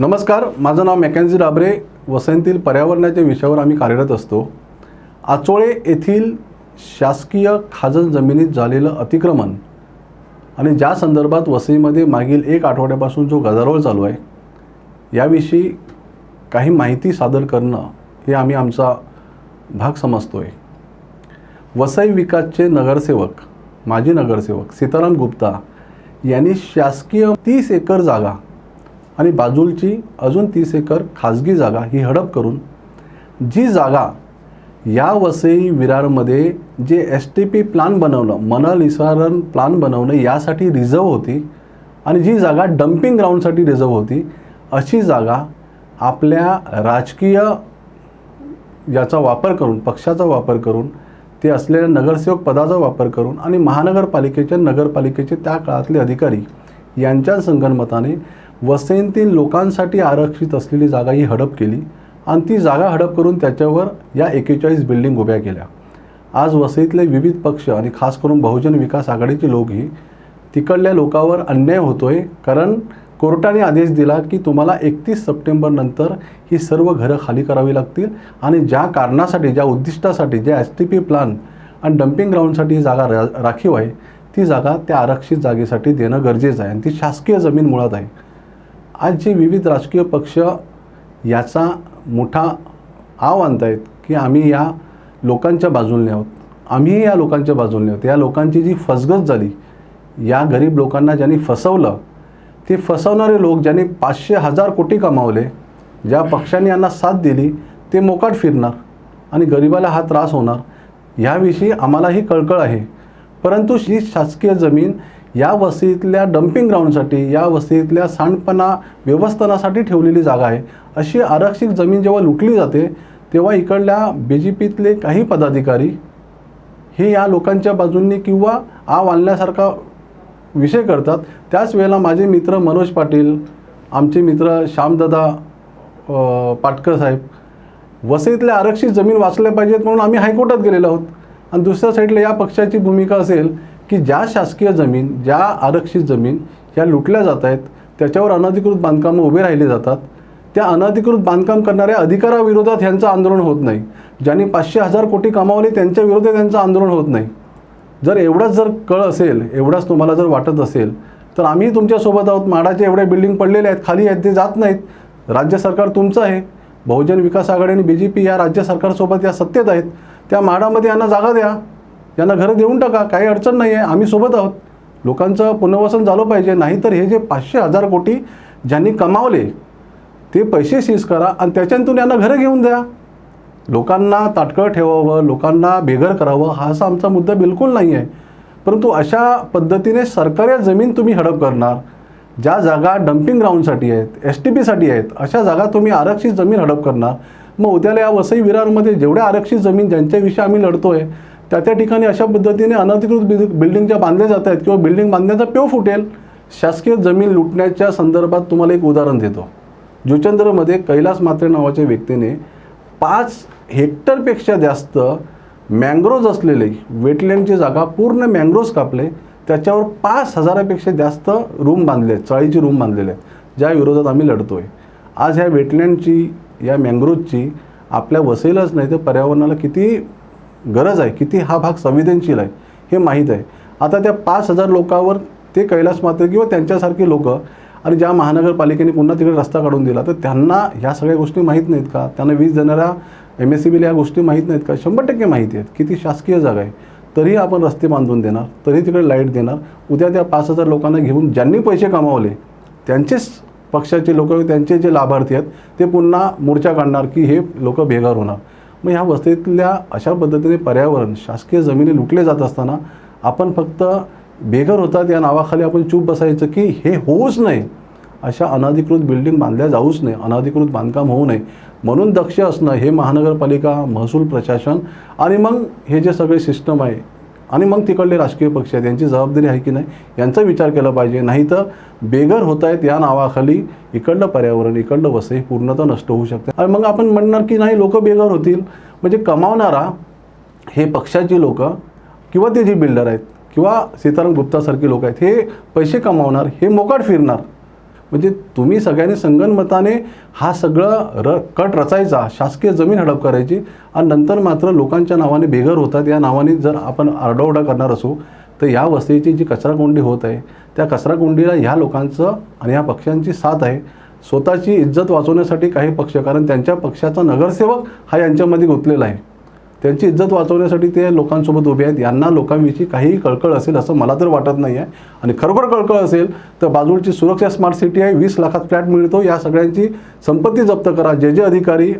नमस्कार माझं नाव मॅकॅन्झी डाबरे वसईतील पर्यावरणाच्या विषयावर आम्ही कार्यरत असतो. आचोळे येथील शासकीय खाजन जमिनीत झालेलं अतिक्रमण आणि ज्या संदर्भात वसईमध्ये मागील एक आठवड्यापासून जो गदारोळ चालू आहे याविषयी काही माहिती सादर करणं हे आम्ही आमचा भाग समजतो आहे वसई विकासचे नगरसेवक माजी नगरसेवक सीताराम गुप्ता यांनी शासकीय तीस एकर जागा आणि बाजूलची अजून तीस एकर खाजगी जागा ही हडप करून जी जागा या वसई विरारमध्ये जे एस टी पी प्लान बनवलं मन निसारण प्लान बनवणं यासाठी रिझर्व होती आणि जी जागा डम्पिंग ग्राउंडसाठी रिझर्व होती अशी जागा आपल्या राजकीय याचा वापर करून पक्षाचा वापर करून ते असलेल्या नगरसेवक पदाचा वापर करून आणि महानगरपालिकेच्या नगरपालिकेचे त्या काळातले अधिकारी यांच्या संगणमताने वसईतील लोकांसाठी आरक्षित असलेली जागा ही हडप केली आणि ती जागा हडप करून त्याच्यावर या एकेचाळीस बिल्डिंग उभ्या केल्या. आज वसईतले विविध पक्ष आणि खास करून बहुजन विकास आघाडीचे लोकही तिकडल्या लोकांवर अन्याय होतोय कारण कोर्टाने आदेश दिला की तुम्हाला एकतीस सप्टेंबरनंतर ही सर्व घरं खाली करावी लागतील आणि ज्या कारणासाठी ज्या उद्दिष्टासाठी ज्या एस टी पी प्लान आणि डम्पिंग ग्राउंडसाठी ही जागा रा राखीव आहे ती जागा त्या आरक्षित जागेसाठी देणं गरजेचं आहे आणि ती शासकीय जमीन मुळात आहे. आज जे विविध राजकीय पक्ष याचा मोठा आव आणत आहेत की आम्ही या लोकांच्या बाजूने आहोत. आम्हीही या लोकांच्या बाजूने आहोत. या लोकांची जी फसगत झाली या गरीब लोकांना ज्यांनी फसवलं ते फसवणारे लोक ज्यांनी पाचशे हजार कोटी कमावले ज्या पक्षांनी यांना साथ दिली ते मोकाट फिरणार आणि गरिबाला हा त्रास होणार ह्याविषयी आम्हालाही कळकळ आहे. परंतु ही शासकीय जमीन या वस्तीतल्या डम्पिंग ग्राउंडसाठी या वस्तीतल्या सांडपणा व्यवस्थानासाठी ठेवलेली जागा आहे. अशी आरक्षित जमीन जेव्हा लुटली जाते तेव्हा इकडल्या बी जे पीतले काही पदाधिकारी हे या लोकांच्या बाजूंनी किंवा आव आणण्यासारखा विषय करतात. त्याच वेळेला माझे मित्र मनोज पाटील आमचे मित्र श्यामदादा पाटकर साहेब वसईतल्या आरक्षित जमीन वाचल्या पाहिजेत म्हणून आम्ही हायकोर्टात गेलेलो आहोत. आणि दुसऱ्या साईडला या पक्षाची भूमिका असेल की ज्या शासकीय जमीन ज्या आरक्षित जमीन ह्या लुटल्या जात आहेत त्याच्यावर अनधिकृत बांधकामं उभे राहिले जातात. त्या अनधिकृत बांधकाम करणाऱ्या अधिकाराविरोधात ह्यांचं आंदोलन होत नाही. ज्यांनी पाचशे हजार कोटी कमावले त्यांच्या विरोधात त्यांचं आंदोलन होत नाही. जर एवढाच जर कळ असेल एवढाच तुम्हाला जर वाटत असेल तर आम्ही तुमच्यासोबत आहोत. माडाचे एवढे बिल्डिंग पडलेले आहेत खाली आहेत ते जात नाहीत. राज्य सरकार तुमचं आहे. बहुजन विकास आघाडी आणि बी जे पी या राज्य सरकारसोबत या सत्तेत आहेत. त्या माडामध्ये यांना जागा द्या. यांना घरं देऊन टाका काही अडचण नाही आहे आम्ही सोबत आहोत. लोकांचं पुनर्वसन झालं पाहिजे नाहीतर हे जे पाचशे हजार कोटी ज्यांनी कमावले ते पैसे सीज करा आणि त्याच्यातून यांना घरं घेऊन द्या. लोकांना ताटकळ ठेवावं लोकांना बेघर करावं हा असा आमचा मुद्दा बिलकुल नाही आहे परंतु अशा पद्धतीने सरकारी जमीन तुम्ही हडप करणार ज्या जागा डम्पिंग ग्राउंडसाठी आहेत एस टी पीसाठी आहेत अशा जागा तुम्ही आरक्षित जमीन हडप करणार. मग उद्याला या वसई विरारमध्ये जेवढ्या आरक्षित जमीन ज्यांच्याविषयी आम्ही लढतो आहे त्या त्या ठिकाणी अशा पद्धतीने अनधिकृत बिल- बिल्डिंग ज्या बांधल्या जात आहेत किंवा बिल्डिंग बांधण्याचा पेव फुटेल शासकीय जमीन लुटण्याच्या संदर्भात तुम्हाला एक उदाहरण देतो. जुचंद्रमध्ये कैलास मात्रे नावाच्या व्यक्तीने पाच हेक्टरपेक्षा जास्त मँग्रोज असलेले वेटलँडची जागा पूर्ण मँग्रोज कापले त्याच्यावर पाच हजारापेक्षा जास्त रूम बांधले आहेत चाळीची रूम बांधलेले आहेत. ज्या विरोधात आम्ही लढतो आहे आज ह्या वेटलँडची या मँग्रोजची आपल्या वसईलाच नाही तर पर्यावरणाला किती गरज आहे किती हा भाग संवेदनशील आहे हे माहीत आहे. आता त्या पाच हजार लोकांवर ते कैलास मात्र किंवा त्यांच्यासारखी लोक आणि ज्या महानगरपालिकेने पुन्हा तिकडे रस्ता काढून दिला तर त्यांना ह्या सगळ्या गोष्टी माहीत नाहीत का? त्यांना वीज देणाऱ्या एम एस सी बीला ह्या गोष्टी माहीत नाहीत का? शंभर टक्के माहिती आहेत. की ती शासकीय जागा आहे. तरीही आपण रस्ते बांधून देणार तरी तिकडे लाइट देणार. उद्या त्या पाच हजार लोकांना घेऊन ज्यांनी पैसे कमावले त्यांचेच पक्षाचे लोक त्यांचे जे लाभार्थी आहेत ते पुन्हा मोर्चा काढणार की हे लोक बेघर होणार. मग ह्या वस्तीतल्या अशा पद्धतीने पर्यावरण शासकीय जमिनी लुटले जात असताना आपण फक्त बेघर होतात या नावाखाली आपण चूप बसायचं की हे होऊच नाही अशा अनधिकृत बिल्डिंग बांधल्या जाऊच नये. अनधिकृत बांधकाम होऊ नये. म्हणून दक्ष असणं हे महानगरपालिका महसूल प्रशासन आणि मग हे जे सगळे सिस्टम आहे आणि मग तिकडले राजकीय पक्ष आहेत यांची जबाबदारी आहे की नाही यांचा विचार केला पाहिजे. नाही तर बेघर होत आहेत या नावाखाली इकडलं पर्यावरण इकडलं वसई पूर्णतः नष्ट होऊ शकते. आणि मग आपण म्हणणार की नाही लोक बेघर होतील. म्हणजे कमावणारा हे पक्षाची लोक किंवा ते जे बिल्डर आहेत किंवा सीताराम गुप्तासारखी लोक आहेत हे पैसे कमावणार हे मोकाट फिरणार. म्हणजे तुम्ही सगळ्यांनी संगनमताने हा सगळं र कट रचायचा शासकीय जमीन हडप करायची आणि नंतर मात्र लोकांच्या नावाने बेघर होतात. या नावाने जर आपण आरडाओरडा करणार असू तर या वस्तीची जी कचराकोंडी होत आहे त्या कचराकोंडीला ह्या लोकांचं आणि ह्या पक्षांची साथ आहे. स्वतःची इज्जत वाचवण्यासाठी काही पक्ष कारण त्यांच्या पक्षाचा नगरसेवक हा यांच्यामध्ये गुंतलेला आहे. त्यांची इज्जत वाचवण्यासाठी ते लोकांसोबत उभे आहेत. यांना लोकांविषयी काहीही कळकळ असेल असं मला तर वाटत नाही आहे आणि खरोखर कळकळ असेल तर बाजूची सुरक्षा स्मार्ट सिटी आहे. वीस लाखात फ्लॅट मिळतो. या सगळ्यांची संपत्ती जप्त करा. जे जे अधिकारी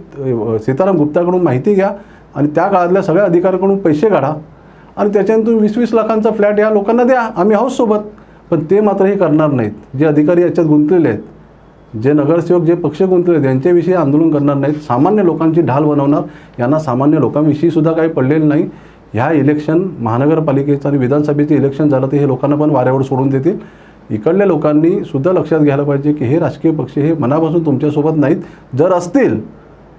सीताराम गुप्ताकडून माहिती घ्या आणि त्या काळातल्या सगळ्या अधिकाऱ्यांकडून पैसे काढा आणि त्याच्यातून वीस वीस लाखांचा फ्लॅट या लोकांना द्या. आम्ही आहोत सोबत. पण ते मात्र हे करणार नाहीत. जे अधिकारी याच्यात गुंतलेले आहेत जे नगरसेवक जे पक्ष गुंतले त्यांच्याविषयी आंदोलन करणार नाहीत. सामान्य लोकांची ढाल बनवणार. यांना सामान्य लोकांविषयी सुद्धा काही पडलेलं नाही. ह्या इलेक्शन महानगरपालिकेचं आणि विधानसभेचं इलेक्शन झालं तर हे लोकांना पण वाऱ्यावर सोडून देतील. इकडल्या लोकांनी सुद्धा लक्षात घ्यायला पाहिजे की हे राजकीय पक्ष हे मनापासून तुमच्यासोबत नाहीत. जर असतील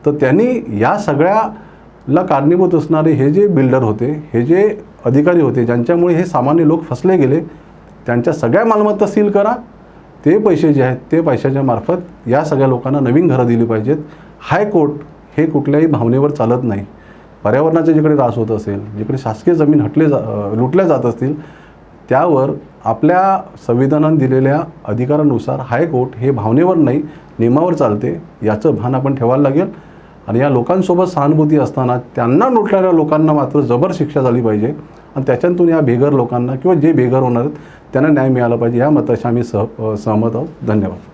तर त्यांनी या सगळ्याला कारणीभूत असणारे हे जे बिल्डर होते हे जे अधिकारी होते ज्यांच्यामुळे हे सामान्य लोक फसले गेले त्यांच्या सगळ्या मालमत्ता सील करा. ते पैसे जे आहेत ते पैशाच्या मार्फत या सगळ्या लोकांना नवीन घरं दिली पाहिजेत. हायकोर्ट हे कुठल्याही भावनेवर चालत नाही. पर्यावरणाचा जिकडे त्रास होत असेल जिकडे शासकीय जमीन हटले जा लुटल्या जात असतील त्यावर आपल्या संविधानात दिलेल्या अधिकारानुसार हायकोर्ट हे भावनेवर नाही नियमावर चालते याचं भान आपण ठेवायला लागेल. आणि या लोकांसोबत सहानुभूती असताना त्यांना लुटणाऱ्या लोकांना मात्र जबर शिक्षा झाली पाहिजे. आणि त्याच्यातून या बेघर लोकांना किंवा जे बेघर होणार आहेत त्यांना न्याय मिळाला पाहिजे. या मताशी आम्ही सह सहमत आहोत. धन्यवाद.